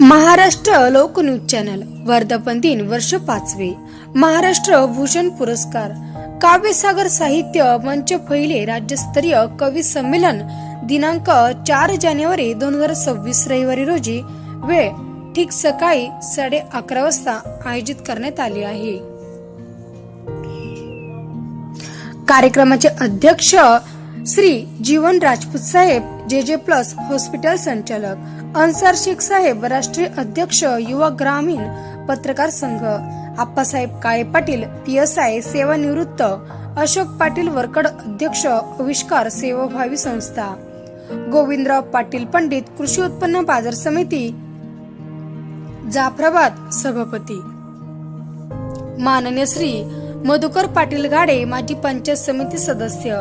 Maharashtra Lok News channel वर्धापन दिन वर्ष पाचवे. महाराष्ट्र भूषण पुरस्कार काव्यसागर साहित्य मंच पहिले राज्यस्तरीय कवी संमेलन दिनांक चार जानेवारी दोन हजार सव्वीस रविवारी रोजी वेळ ठीक सकाळी साडे अकरा वाजता आयोजित करण्यात आले आहे. कार्यक्रमाचे अध्यक्ष श्री जीवन राजपूत साहेब जे जे प्लस हॉस्पिटल संचालक अन्सार शेख साहेब राष्ट्रीय अध्यक्ष युवा ग्रामीण पत्रकार संघ Appasaheb Kale Patil P S I सेवानिवृत्त अशोक पाटील वरकड अध्यक्ष आविष्कार सेवाभावी संस्था गोविंदराव पाटील पंडित कृषी उत्पन्न बाजार समिती जाफराबाद सभापती. माननीय श्री मधुकर पाटील गाडे माजी पंचायत समिती सदस्य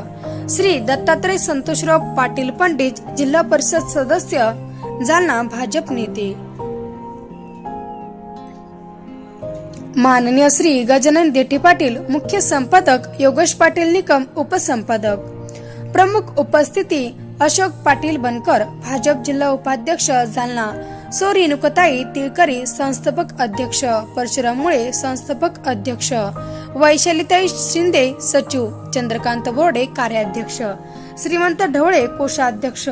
श्री दत्तात्रय संतोषराव पाटील पंडित जिल्हा परिषद सदस्य जालना भाजप नेते. माननीय श्री गजानन देठे पाटील मुख्य संपादक योगेश पाटील निकम उपसंपादक. प्रमुख उपस्थिती अशोक पाटील बनकर भाजप जिल्हा उपाध्यक्ष जालना. सोरी रेणुकताई तिळकरी संस्थापक अध्यक्ष परशुराम मुळे संस्थापक अध्यक्ष. वैशालीताई शिंदे सचिव चंद्रकांत बोर्डे कार्याध्यक्ष श्रीमंत ढवळे कोषाध्यक्ष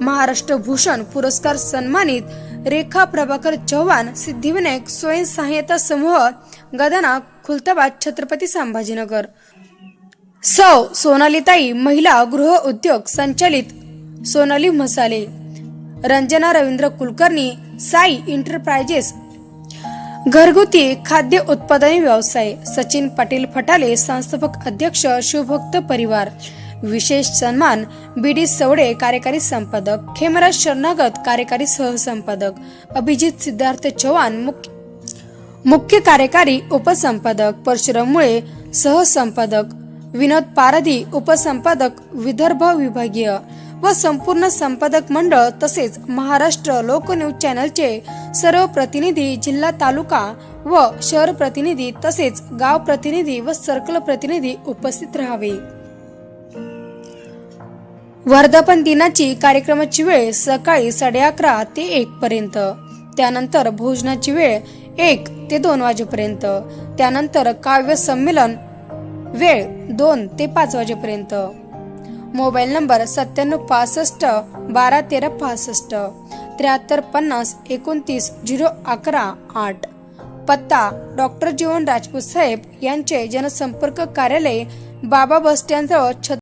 महाराष्ट्र भूषण पुरस्कार सन्मानित रेखा प्रभाकर चव्हाण सिद्धिविनायक स्वयं सहाय्यता समूह गदना खुलताबाद छत्रपती संभाजीनगर. सौ सोनालीताई महिला गृह उद्योग संचालित सोनाली मसाले रंजना रवींद्र कुलकर्णी साई इंटरप्राइजेस घरगुती खाद्य उत्पादने व्यवसाय सचिन पाटील फटाले संस्थापक अध्यक्ष शिवभक्त परिवार. विशेष सन्मान बी डी सवडे कार्यकारी संपादक खेमराज शरणागत कार्यकारी सहसंपादक अभिजित सिद्धार्थ चव्हाण मुख्य मुख्य कार्यकारी उपसंपादक परशुराम मुळे सहसंपादक विनोद पारधी उपसंपादक विदर्भ विभागीय व संपूर्ण संपादक मंडळ तसेच महाराष्ट्र लोकन्यूज चॅनलचे सर्व प्रतिनिधी जिल्हा तालुका व शहर प्रतिनिधी तसेच गाव प्रतिनिधी व सर्कल प्रतिनिधी उपस्थित राहावे. वर्धापन दिनाची कार्यक्रमाची वेळ सकाळी साडे अकरा ते एक पर्यंत. त्यानंतर भोजनाची वेळ एक ते दोन वाजेपर्यंत. त्यानंतर काव्य संमेलन वेळ दोन ते पाच वाजेपर्यंत. मोबाईल नंबर सत्त्याण्णव पासष्ट बारा तेरा पासष्ट त्र्याहत्तर पन्नास एकोणतीस झिरो अकरा आठ. पत्ता डॉक्टर जीवन राजपूत साहेब यांचे जनसंपर्क कार्यालय बाबा बस स्टँडजवळ